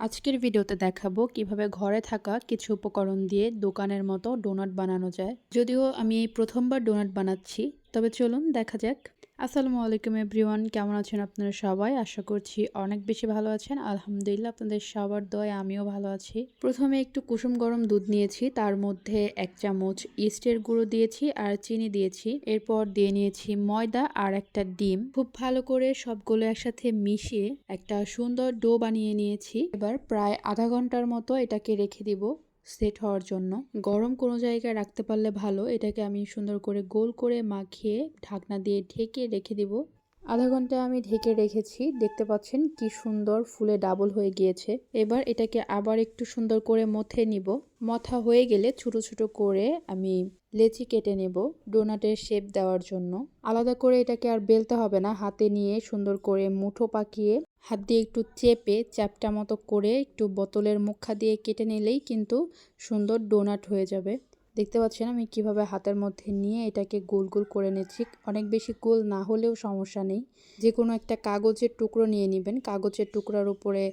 আজকের ভিডিওতে দেখাবো কীভাবে ঘরে থাকা কিছু উপকরণ দিয়ে দোকানের মতো ডোনাট বানানো যায়। যদিও আমি প্রথমবার ডোনাট বানাচ্ছি, তবে চলুন দেখা যাক। আসসালামু আলাইকুম এভরিওয়ান, কেমন আছেন আপনারা সবাই? আশা করছি অনেক বেশি ভালো আছেন। আলহামদুলিল্লাহ, আপনাদের সবার দয় আমিও ভালো আছি। প্রথমে একটু কুসুম গরম দুধ নিয়েছি, তার মধ্যে এক চামচ ইস্টের গুঁড়ো দিয়েছি আর চিনি দিয়েছি। এরপর দিয়ে নিয়েছি ময়দা আর একটা ডিম। খুব ভালো করে সবগুলো একসাথে মিশিয়ে একটা সুন্দর ডো বানিয়ে নিয়েছি। এবার প্রায় আধা ঘণ্টার মতো এটাকে রেখে দিব। সেট হওয়ার জন্য। গরম কোনো জায়গায় রাখতে পারলে ভালো। এটাকে আমি সুন্দর করে গোল করে মাখিয়ে ঢাকনা দিয়ে ঢেকে রেখে দিব। আধা ঘণ্টা আমি ঢেকে রেখেছি। দেখতে পাচ্ছেন কি সুন্দর ফুলে ডাবল হয়ে গিয়েছে। এবার এটাকে আবার একটু সুন্দর করে মথে নিব। মথা হয়ে গেলে ছোট ছোট করে আমি লেচি কেটে নেব ডোনাটের শেপ দেওয়ার জন্য। আলাদা করে এটাকে আর বেলতে হবে না। হাতে নিয়ে সুন্দর করে মুঠো পাকিয়ে হাত দিয়ে একটু চেপে চ্যাপটা মতো করে একটু বোতলের মুখা দিয়ে কেটে নিলেই কিন্তু সুন্দর ডোনাট হয়ে যাবে। দেখতে পাচ্ছেন আমি কীভাবে হাতের মধ্যে নিয়ে এটাকে গোল গোল করে নিচ্ছি। অনেক বেশি গোল না হলেও সমস্যা নেই। যে কোনো একটা কাগজের টুকরো নিয়ে নেবেন। কাগজের টুকরার উপরে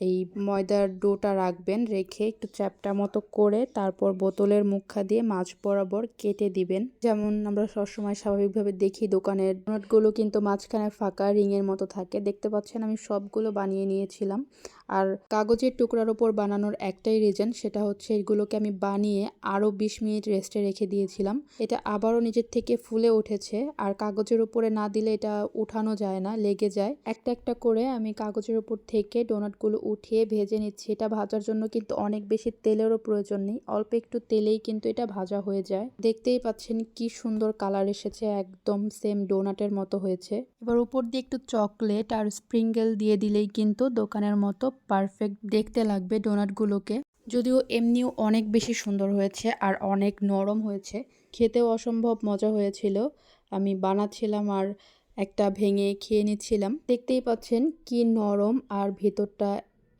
এই ময়দার ডোটা রাখবেন, রেখে একটু চ্যাপটা মতো করে তারপর বোতলের মুখা দিয়ে মাছ বরাবর কেটে দিবেন। যেমন আমরা সবসময় স্বাভাবিকভাবে দেখি দোকানের ডোনাটগুলো কিন্তু মাঝখানে ফাঁকা রিংয়ের মতো থাকে। দেখতে পাচ্ছেন আমি সবগুলো বানিয়ে নিয়েছিলাম। আর কাগজের টুকরার ওপর বানানোর একটাই রিজন সেটা হচ্ছে এগুলোকে আমি বানিয়ে আরও বিশ মিনিট রেস্টে রেখে দিয়েছিলাম। এটা আবারও নিজের থেকে ফুলে উঠেছে আর কাগজের উপরে না দিলে এটা উঠানো যায় না, লেগে যায়। একটা একটা করে আমি কাগজের উপর থেকে ডোনাটগুলো উঠিয়ে ভেজে নিচ্ছি। এটা ভাজার জন্য কিন্তু অনেক বেশি তেলেরও প্রয়োজন নেই, অল্প একটু তেলেই কিন্তু এটা ভাজা হয়ে যায়। দেখতেই পাচ্ছেন কি সুন্দর কালার এসেছে, একদম সেম ডোনাটের মতো হয়েছে। এবার উপর দিয়ে একটু চকলেট আর স্প্রিঙ্গেল দিয়ে দিলেই কিন্তু দোকানের মতো পারফেক্ট দেখতে লাগবে ডোনাটগুলোকে যদিও এমনিও অনেক বেশি সুন্দর হয়েছে আর অনেক নরম হয়েছে। খেতেও অসম্ভব মজা হয়েছিল। আমি বানাচ্ছিলাম আর একটা ভেঙে খেয়ে নিচ্ছিলাম। দেখতেই পাচ্ছেন কি নরম আর ভেতরটা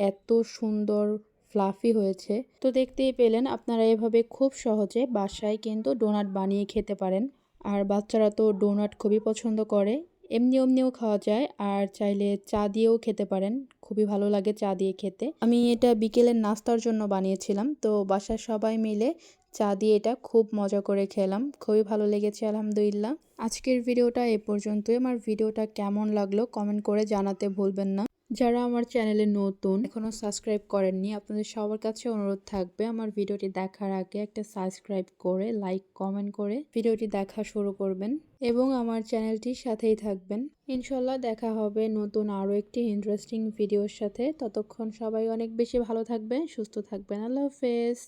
এত সুন্দর ফ্লাফি হয়েছে। তো দেখতেই পেলেন আপনারা এভাবে খুব সহজে বাসায় কিন্তু ডোনাট বানিয়ে খেতে পারেন। আর বাচ্চারা তো ডোনাট খুবই পছন্দ করে। এমনি অমনিও খাওয়া যায়, আর চাইলে চা দিয়েও খেতে পারেন। খুবই ভালো লাগে চা দিয়ে খেতে। আমি এটা বিকেলের নাস্তার জন্য বানিয়েছিলাম, তো বাসার সবাই মিলে চা দিয়ে এটা খুব মজা করে খেলাম। খুবই ভালো লেগেছে, আলহামদুলিল্লাহ। আজকের ভিডিওটা এ পর্যন্তই। আমার ভিডিওটা কেমন লাগল কমেন্ট করে জানাতে ভুলবেন না। যারা আমার চ্যানেলে নতুন এখনও সাবস্ক্রাইব করেননি, আপনাদের সবার কাছে অনুরোধ থাকবে আমার ভিডিওটি দেখার আগে একটা সাবস্ক্রাইব করে, লাইক, কমেন্ট করে ভিডিওটি দেখা শুরু করবেন এবং আমার চ্যানেলটির সাথেই থাকবেন। ইনশাল্লাহ দেখা হবে নতুন আরও একটি ইন্টারেস্টিং ভিডিওর সাথে। ততক্ষণ সবাই অনেক বেশি ভালো থাকবেন, সুস্থ থাকবেন। আল্লাহ হাফেজ।